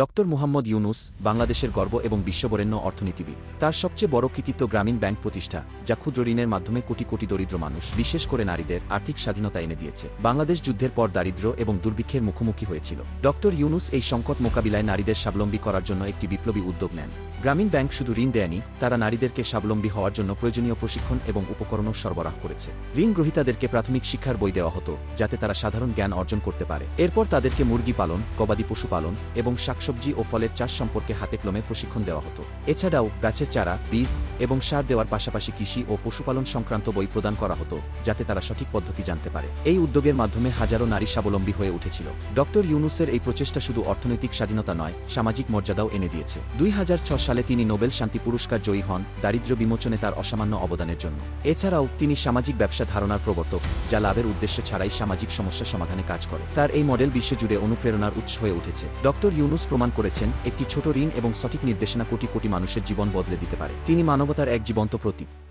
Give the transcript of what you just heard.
Doctor Muhammad Yunus বাংলাদেশের গর্ব এবং বিশ্ববরেণ্য অর্থনীতিবিদ। তার সবচেয়ে বড় কৃতিত্ব গ্রামীণ ব্যাংক প্রতিষ্ঠা, যা ক্ষুদ্র ঋণের মাধ্যমে কোটি কোটি দরিদ্র মানুষ, বিশেষ করে নারীদের, আর্থিক স্বাধীনতা এনে দিয়েছে। বাংলাদেশ যুদ্ধের পর দারিদ্র্য এবং দুর্ভিক্ষের মুখোমুখি হয়েছিল। ডক্টর ইউনুস এই সংকট মোকাবিলায় নারীদের স্বাবলম্বী করার জন্য একটি বিপ্লবী উদ্যোগ নেন। গ্রামীণ ব্যাংক শুধু ঋণ দেয়নি, তারা নারীদেরকে স্বাবলম্বী হওয়ার জন্য প্রয়োজনীয় প্রশিক্ষণ এবং উপকরণও সরবরাহ করেছে। ঋণ গ্রহীতাদেরকে প্রাথমিক শিক্ষার বই দেওয়া হতো, যাতে তারা সাধারণ জ্ঞান অর্জন করতে পারে। এরপর তাদেরকে মুরগি পালন, গবাদি পশু পালন এবং শাকসবজি ও ফলের চাষ সম্পর্কে হাতে কলমে প্রশিক্ষণ দেওয়া হতো। এছাড়াও গাছের চারা, বীজ এবং সার দেওয়ার পাশাপাশি কৃষি ও পশুপালন সংক্রান্ত বই প্রদান করা হতো, যাতে তারা সঠিক পদ্ধতি জানতে পারে। এই উদ্যোগের মাধ্যমে হাজারো নারী স্বাবলম্বী হয়ে উঠেছিল। ডক্টর ইউনুসের এই প্রচেষ্টা শুধু অর্থনৈতিক স্বাধীনতা নয়, সামাজিক মর্যাদাও এনে দিয়েছে। দুই হাজার ছয় সালে তিনি নোবেল শান্তি পুরস্কার জয়ী হন দারিদ্র্য বিমোচনে তার অসামান্য অবদানের জন্য। এছাড়াও তিনি সামাজিক ব্যবসা ধারণার প্রবর্তক, যা লাভের উদ্দেশ্য ছাড়াই সামাজিক সমস্যা সমাধানে কাজ করে। তার এই মডেল বিশ্বজুড়ে অনুপ্রেরণার উৎস হয়ে উঠেছে। ডক্টর ইউনুস প্রমাণ করেছেন, একটি ছোট ঋণ এবং সঠিক নির্দেশনা কোটি কোটি মানুষের জীবন বদলে দিতে পারে। তিনি মানবতার এক জীবন্ত প্রতীক।